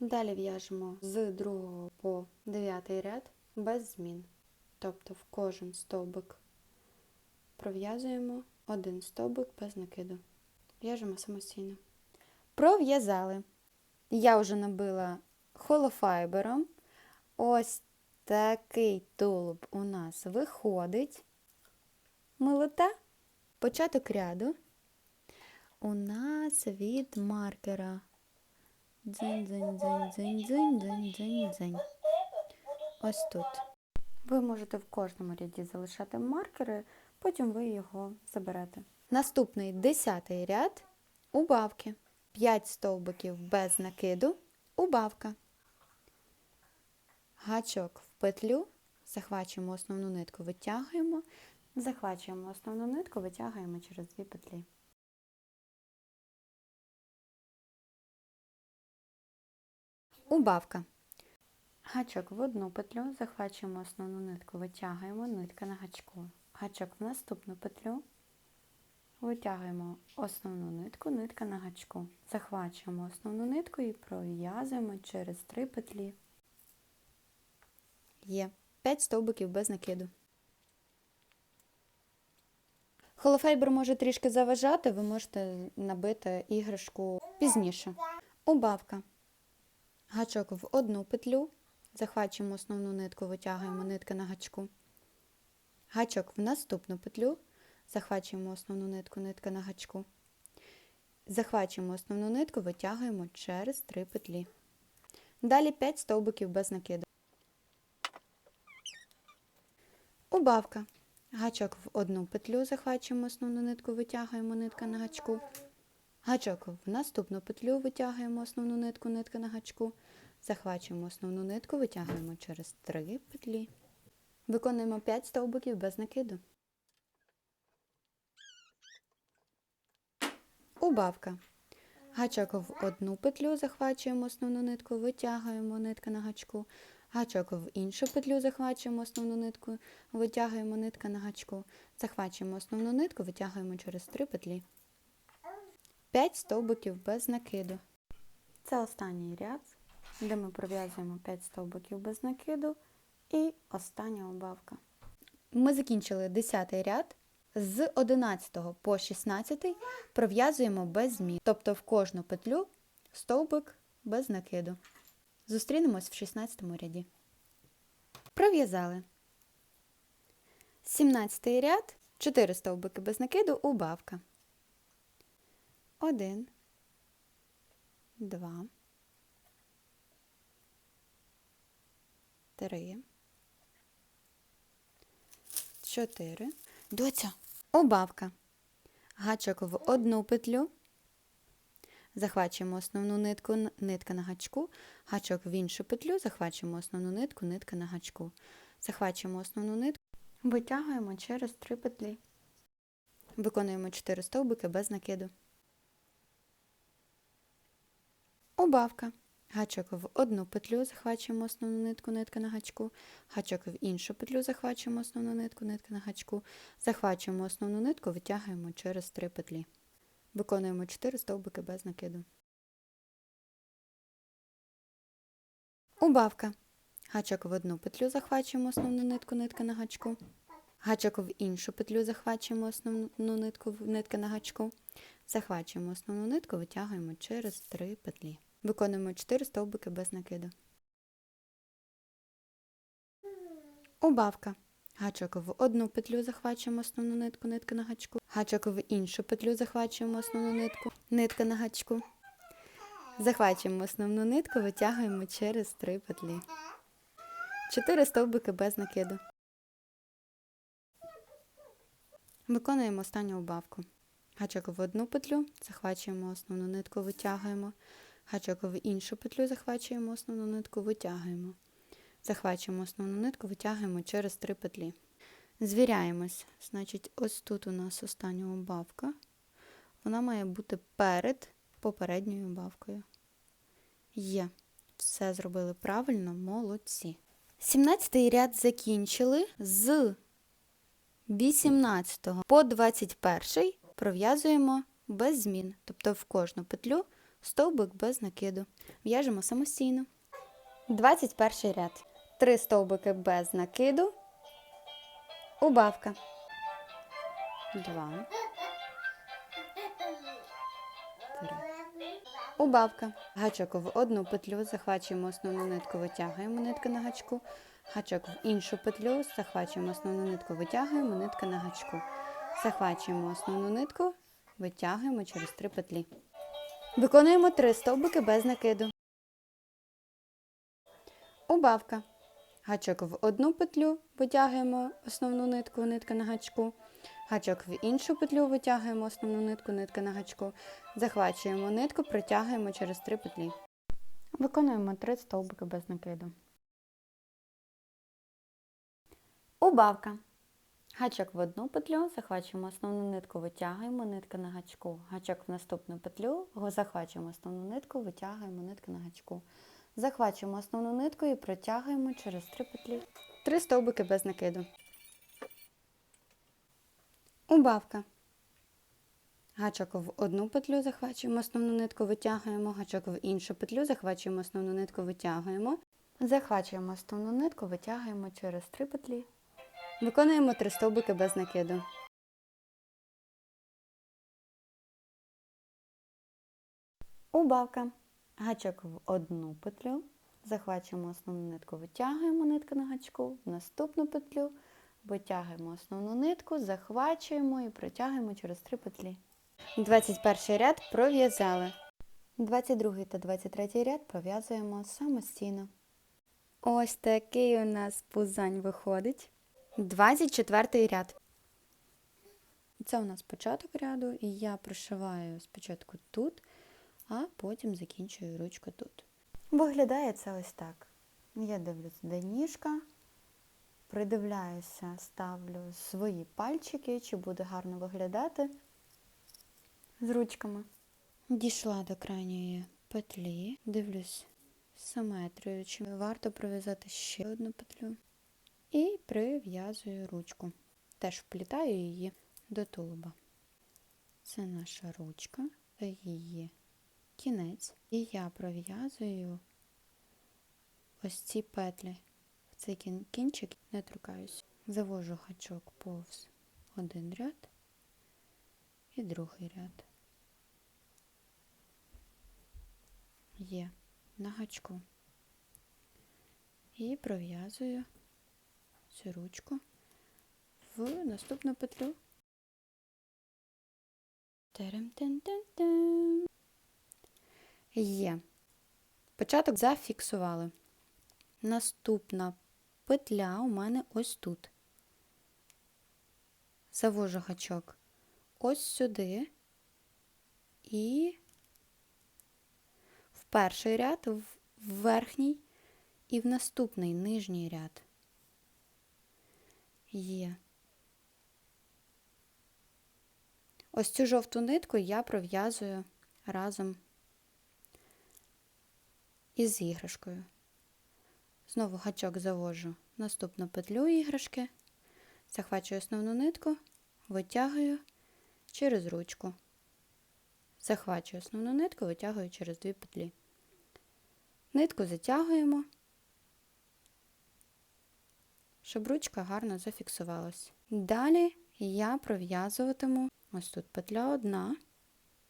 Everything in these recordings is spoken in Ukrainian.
Далі в'яжемо з 2 по 9 ряд без змін. Тобто в кожен стовбик пров'язуємо один стовбик без накиду. В'яжемо самостійно. Пров'язали. Я вже набила холофайбером. Ось такий тулуб у нас виходить. Милота. Початок ряду у нас від маркера. Дзинь, дзинь, дзинь, дзинь, дзинь, дзинь, дзинь, дзинь. Ось тут. Ви можете в кожному ряді залишати маркери, потім ви його заберете. Наступний десятий ряд убавки. 5 стовбиків без накиду, убавка. Гачок в петлю, захвачуємо основну нитку, витягуємо, захвачуємо основну нитку, витягуємо через дві петлі. Убавка. Гачок в одну петлю, захвачуємо основну нитку, витягуємо нитка на гачку. Гачок в наступну петлю, витягуємо основну нитку, нитка на гачку. Захвачуємо основну нитку і пров'язуємо через три петлі. Є 5 стовбиків без накиду. Холофейбер може трішки заважати, ви можете набити іграшку пізніше. Убавка. Гачок в одну петлю, захвачуємо основну нитку, витягуємо нитка на гачку. Гачок в наступну петлю, захвачуємо основну нитку, нитка на гачку. Захвачуємо основну нитку, витягуємо через три петлі. Далі 5 стовбиків без накиду. Убавка. Гачок в одну петлю, захвачуємо основну нитку, витягуємо нитка на гачку. Гачок в наступну петлю, витягуємо основну нитку, нитка на гачку. Захвачуємо основну нитку, витягуємо через три петлі. Виконуємо 5 стовбиків без накиду. Убавка. Гачок в одну петлю, захвачуємо основну нитку, витягуємо нитка на гачку. Гачок в іншу петлю, захвачуємо основну нитку, витягуємо нитка на гачку. Захвачуємо основну нитку, витягуємо через три петлі. 5 стовбиків без накиду. Це останній ряд, де ми пров'язуємо 5 стовбиків без накиду і остання убавка. Ми закінчили 10 ряд. З 11 по 16 пров'язуємо без змін, тобто в кожну петлю стовбик без накиду. Зустрінемось в 16 ряді. Пров'язали. 17 ряд, 4 стовбики без накиду, убавка. 1, 2, 3, 4. Доця. Убавка. Гачок в одну петлю. Захвачуємо основну нитку, нитка на гачку, гачок в іншу петлю, захвачуємо основну нитку, нитка на гачку. Захвачуємо основну нитку, витягуємо через три петлі. Виконуємо 4 стовбики без накиду. Убавка. Гачок в одну петлю, захвачуємо основну нитку, нитка на гачку, гачок в іншу петлю, захвачуємо основну нитку, нитка на гачку, захвачуємо основну нитку, витягуємо через три петлі. Виконуємо 4 стовбики без накиду. Убавка. Гачок в одну петлю захвачуємо основну нитку, нитка на гачку. Гачок в іншу петлю захвачуємо основну нитку, нитка на гачку. Захвачуємо основну нитку, витягуємо через 3 петлі. Виконуємо 4 стовбики без накиду. Убавка. Гачок в одну петлю захвачуємо основну нитку, нитка на гачку. Гачок в іншу петлю захвачуємо основну нитку, нитка на гачку. Захвачуємо основну нитку, витягуємо через три петлі. Чотири стовбики без накиду. Виконуємо останню убавку. Гачок в одну петлю, захвачуємо основну нитку, витягуємо. Гачок в іншу петлю, захвачуємо основну нитку, витягуємо. Захвачуємо основну нитку, витягуємо через три петлі. Звіряємось. Значить, ось тут у нас остання убавка. Вона має бути перед попередньою убавкою. Є. Все зробили правильно, молодці. 17 ряд закінчили з 18 по 21 пров'язуємо без змін. Тобто в кожну петлю стовбик без накиду. В'яжемо самостійно. 21 ряд. Три стовбики без накиду. Убавка. Два. Три. Убавка. Гачок в одну петлю, захвачуємо основну нитку, витягуємо нитка на гачку. Гачок в іншу петлю, захвачуємо основну нитку, витягуємо нитка на гачку. Захвачуємо основну нитку, витягуємо через три петлі. Виконуємо три стовбики без накиду. Убавка. Гачок в одну петлю, витягуємо основну нитку, нитка на гачку. Гачок в іншу петлю витягуємо основну нитку, нитка на гачку. Захвачуємо нитку, протягуємо через три петлі. Виконуємо три стовбики без накиду. Убавка. Гачок в одну петлю, захвачуємо основну нитку, витягуємо нитка на гачку. Гачок в наступну петлю, захвачуємо основну нитку, витягуємо нитка на гачку. Захвачуємо основну нитку і протягуємо через три петлі. Три стовбики без накиду. Убавка. Гачок в одну петлю захвачуємо основну нитку, витягуємо, гачок в іншу петлю, захвачуємо основну нитку, витягуємо. Захвачуємо основну нитку, витягуємо через три петлі. Виконуємо три стовбики без накиду. Убавка. Гачок в одну петлю. Захвачуємо основну нитку, витягуємо нитку на гачку, в наступну петлю, витягуємо основну нитку, захвачуємо і протягуємо через три петлі. 21 ряд пров'язали. 22 та 23 ряд пров'язуємо самостійно. Ось такий у нас пузань виходить. 24 ряд. Це у нас початок ряду, і я прошиваю спочатку тут, а потім закінчую ручку тут. Виглядає це ось так. Я дивлюсь, де ніжка, придивляюся, ставлю свої пальчики, чи буде гарно виглядати з ручками. Дійшла до крайньої петлі, дивлюсь симетрію, чи варто пров'язати ще одну петлю. І прив'язую ручку. Теж вплітаю її до тулуба. Це наша ручка, її кінець. І я пров'язую ось ці петлі. В цей кінчик не торкаюсь. Завожу гачок повз один ряд і другий ряд. Є на гачку. І пров'язую цю ручку в наступну петлю. Є. Початок зафіксували. Наступна петля у мене ось тут. Завожу гачок ось сюди і в перший ряд, в верхній і в наступний нижній ряд. Є. Ось цю жовту нитку я пров'язую разом із іграшкою. Знову гачок завожу наступну петлю іграшки, захвачую основну нитку, витягую через ручку. Захвачую основну нитку, витягую через дві петлі. Нитку затягуємо, щоб ручка гарно зафіксувалась. Далі я пров'язуватиму ось тут петля одна.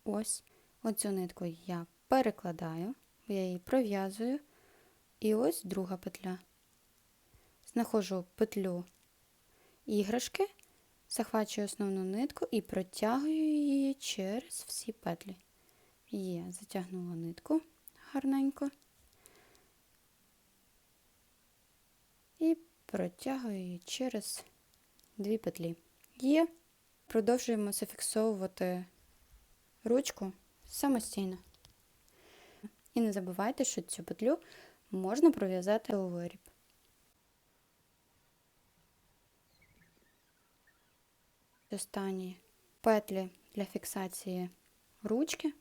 Ось оцю нитку я перекладаю, я її пров'язую. І ось друга петля. Знаходжу петлю іграшки, захвачую основну нитку і протягую її через всі петлі. Є, затягнула нитку гарненько. І протягую через дві петлі. Є. Продовжуємо зафіксовувати ручку самостійно. І не забувайте, що цю петлю можна пров'язати у виріб. Останні петлі для фіксації ручки.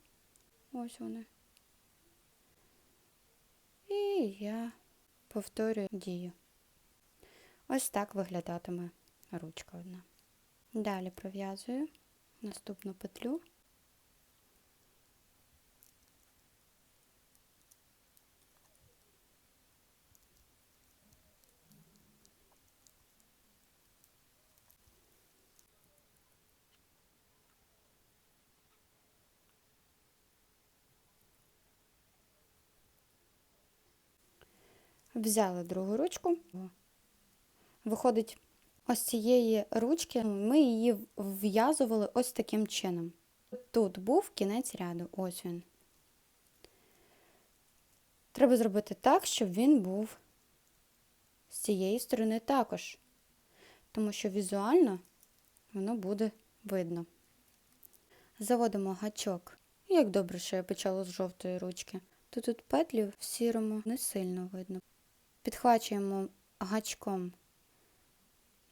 Ось вони. І я повторюю дію. Ось так виглядатиме ручка одна. Далі пров'язую наступну петлю. Взяла другу ручку. Виходить, ось цієї ручки ми її вв'язували ось таким чином. Тут був кінець ряду, ось він. Треба зробити так, щоб він був з цієї сторони також, тому що візуально воно буде видно. Заводимо гачок. Як добре, що я почала з жовтої ручки. То тут петлі в сірому не сильно видно. Підхвачуємо гачком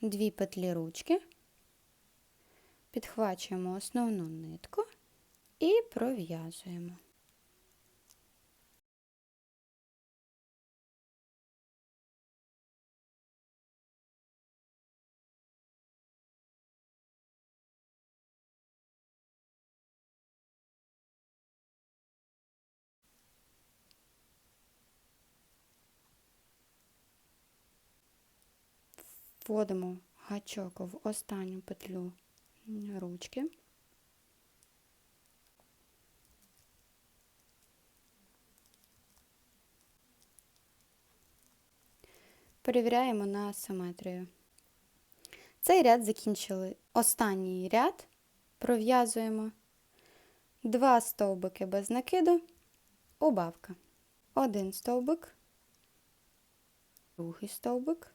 дві петлі ручки, підхвачуємо основну нитку і пров'язуємо. Вводимо гачок в останню петлю ручки. Перевіряємо на симетрію. Цей ряд закінчили. Останній ряд пров'язуємо два стовбики без накиду, убавка. Один стовбик, другий стовбик,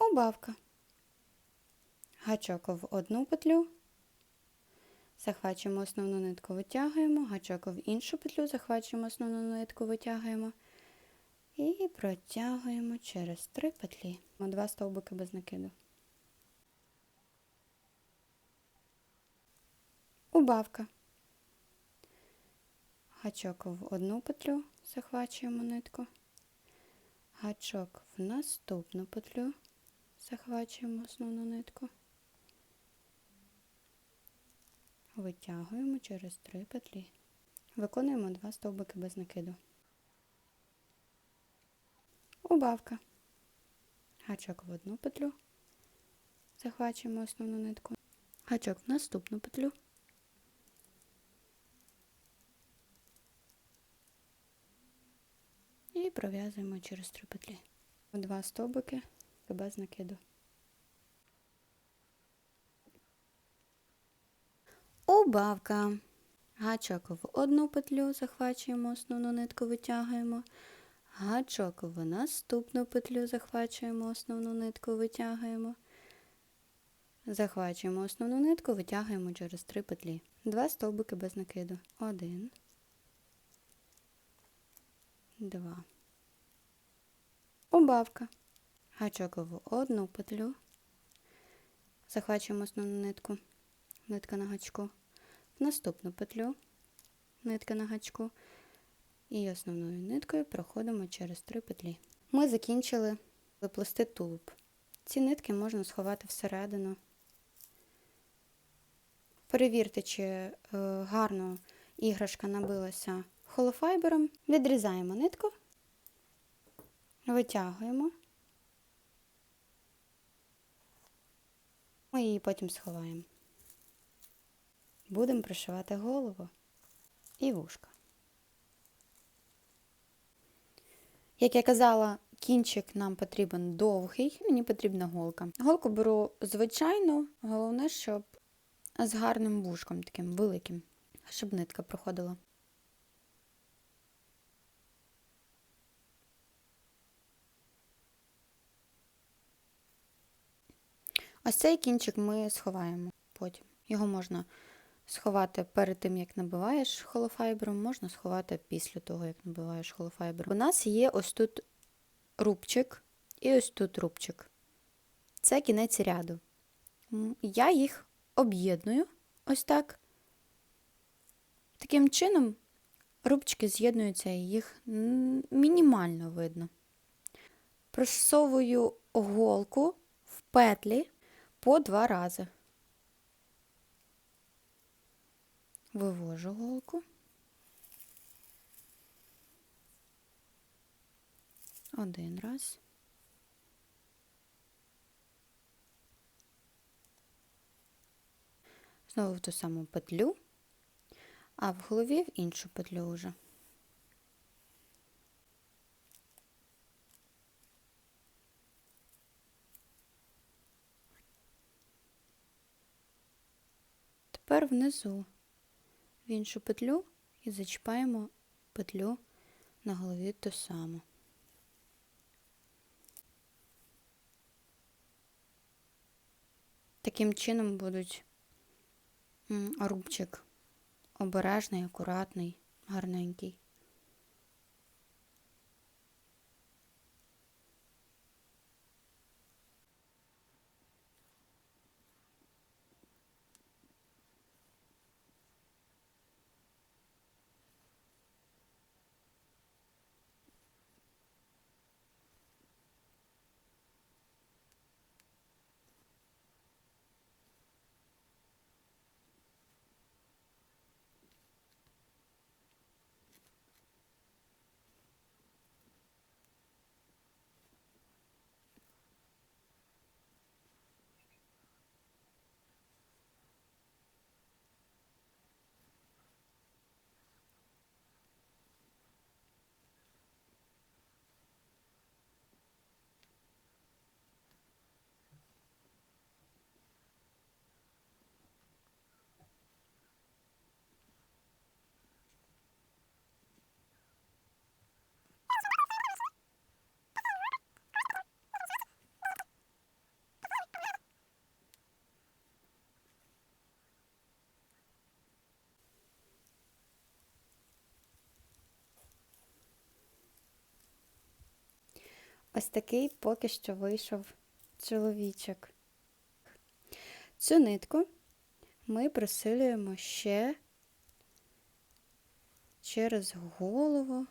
убавка. Гачок в одну петлю, захвачуємо основну нитку, витягуємо, гачок в іншу петлю, захвачуємо основну нитку, витягуємо і протягуємо через три петлі. Два стовбики без накиду. Убавка. Гачок в одну петлю, захвачуємо нитку, гачок в наступну петлю, захвачуємо основну нитку, витягуємо через три петлі. Виконуємо два стовбики без накиду. Убавка. Гачок в одну петлю, захвачуємо основну нитку, гачок в наступну петлю. І пров'язуємо через три петлі. Два стовбики без накиду. Убавка. Гачок в одну петлю захвачуємо, основну нитку витягуємо. Гачок в наступну петлю захвачуємо, основну нитку витягуємо. Захвачуємо основну нитку, витягуємо через три петлі. Два стовбики без накиду. Один. Два. Убавка. Гачок в одну петлю. Захвачуємо основну нитку. Нитка на гачку. В наступну петлю. Нитка на гачку. І основною ниткою проходимо через три петлі. Ми закінчили виплести тулуб. Ці нитки можна сховати всередину. Перевірте, чи е, гарно іграшка набилася холофайбером. Відрізаємо нитку, витягуємо. Ми її потім сховаємо. Будемо пришивати голову і вушка. Як я казала, кінчик нам потрібен довгий, мені потрібна голка. Голку беру звичайну, головне, щоб з гарним вушком, таким великим, щоб нитка проходила. Ось цей кінчик ми сховаємо потім. Його можна сховати перед тим, як набиваєш холофайбером, можна сховати після того, як набиваєш холофайбером. У нас є ось тут рубчик і ось тут рубчик. Це кінець ряду. Я їх об'єдную ось так. Таким чином, рубчики з'єднуються і їх мінімально видно. Просовую голку в петлі по два рази. Вивожу голку. Один раз. Знову в ту саму петлю, а в голові в іншу петлю вже. Тепер внизу в іншу петлю і зачіпаємо петлю на голові ту саму. Таким чином будуть рубчик обережний, акуратний, гарненький. Ось такий поки що вийшов чоловічок. Цю нитку ми присилюємо ще через голову,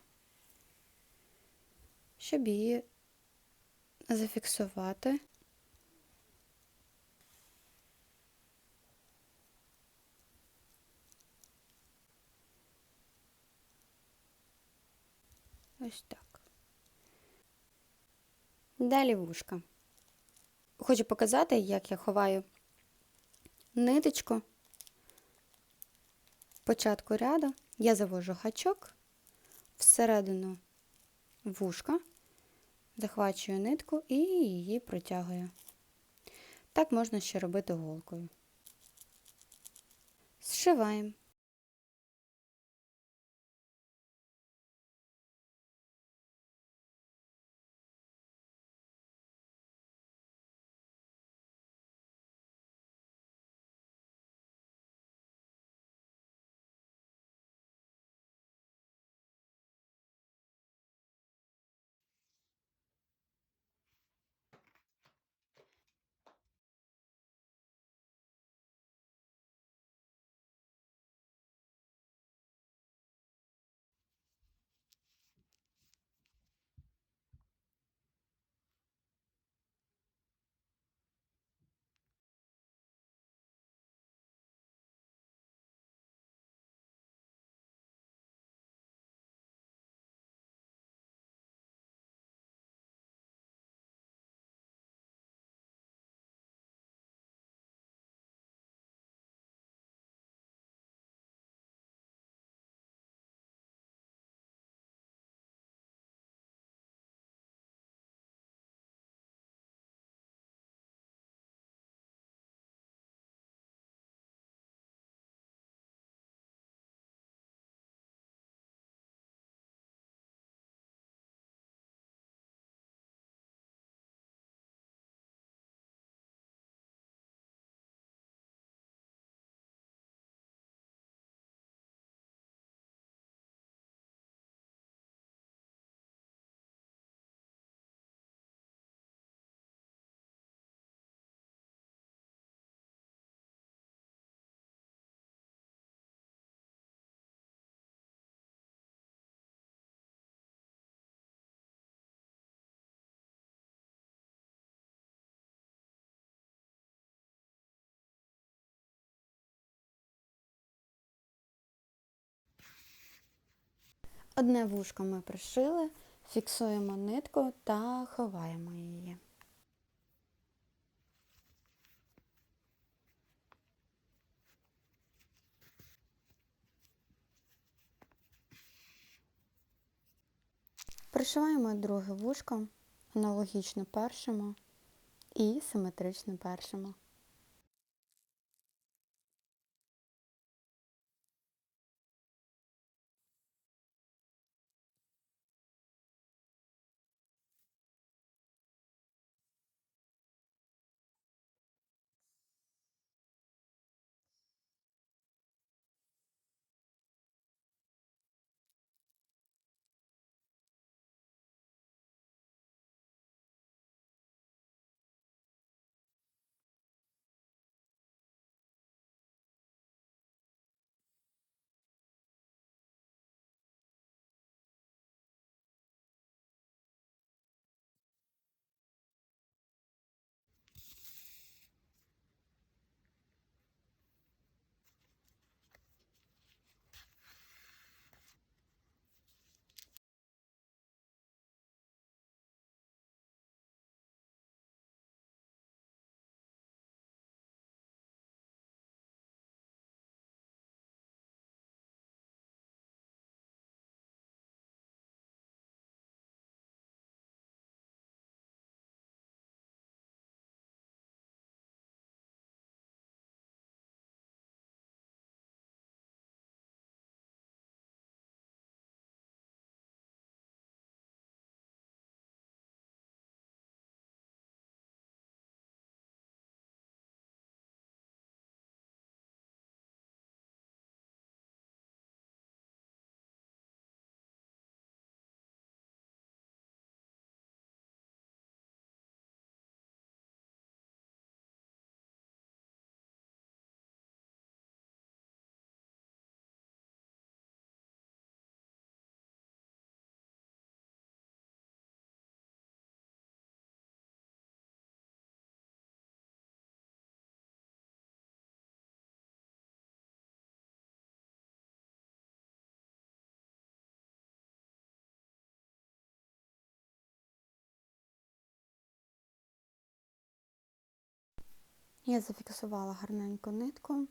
щоб її зафіксувати. Ось так. Далі вушка. Хочу показати, як я ховаю ниточку. Початку ряду я завожу гачок всередину вушка, захвачую нитку і її протягую. Так можна ще робити голкою. Зшиваємо. Одне вушко ми пришили, фіксуємо нитку та ховаємо її. Пришиваємо друге вушко, аналогічно першому і симетрично першому. Я зафіксувала гарненько нитку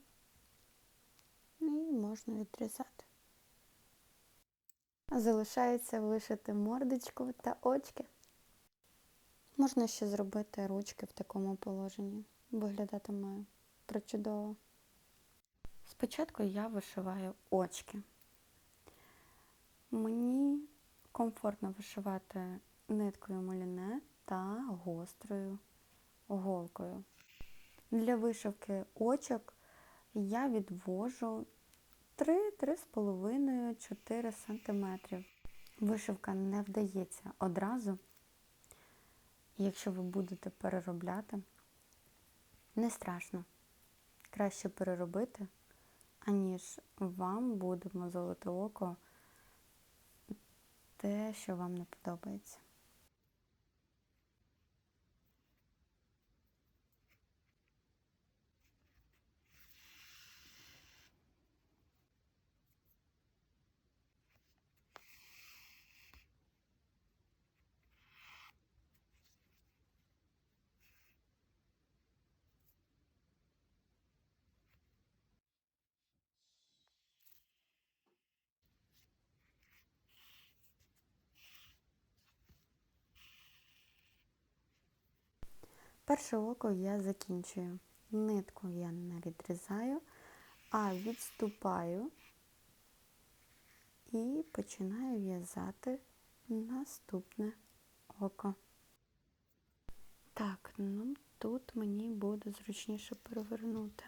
і можна відрізати. Залишається вишити мордочку та очки. Можна ще зробити ручки в такому положенні. Виглядатиме причудово. Спочатку я вишиваю очки. Мені комфортно вишивати ниткою моліне та гострою голкою. Для вишивки очок я відвожу 3-3,5-4 см. Вишивка не вдається одразу. Якщо ви будете переробляти, не страшно. Краще переробити, аніж вам буде мозолити око те, що вам не подобається. Перше око я закінчую. Нитку я не відрізаю, а відступаю і починаю в'язати наступне око. Так, ну тут мені буде зручніше перевернути.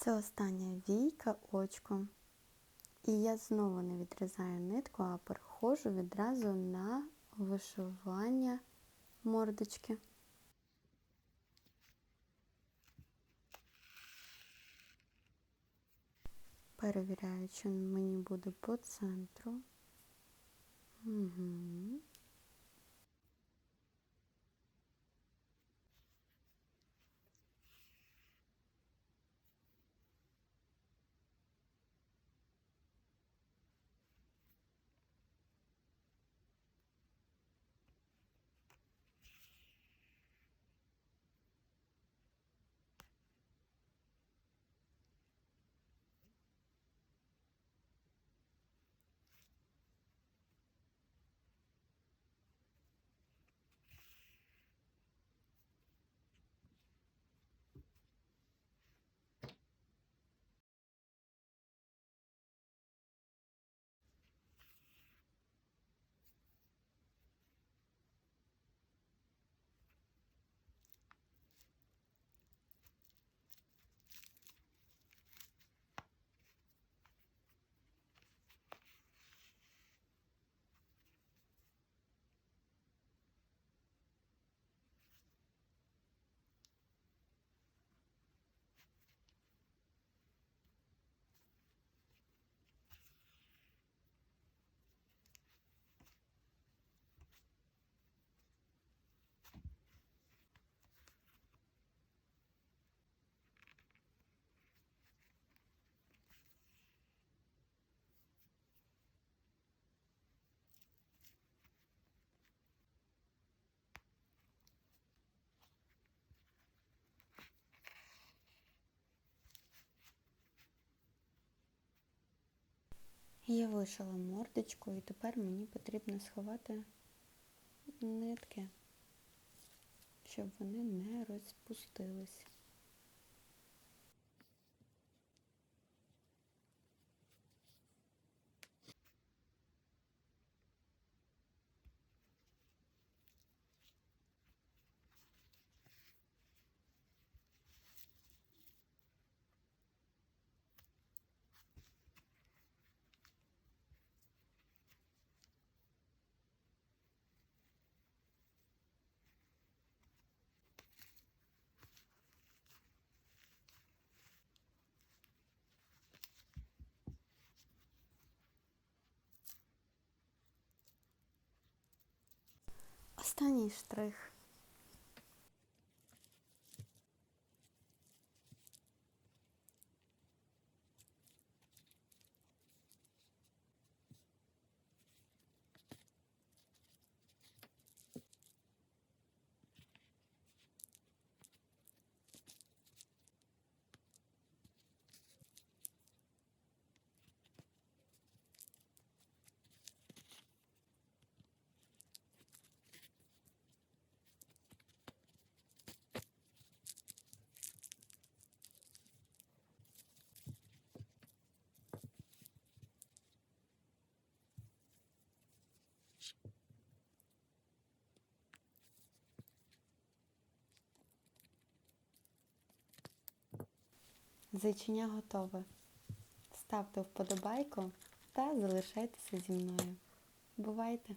Це остання війка очко. І я знову не відрізаю нитку, а переходжу відразу на вишивання мордочки. Перевіряю, чи мені буде по центру. Угу. Я вишила мордочку і тепер мені потрібно сховати нитки, щоб вони не розпустились. Останній штрих. Зайчиня готове. Ставте вподобайку та залишайтеся зі мною. Бувайте!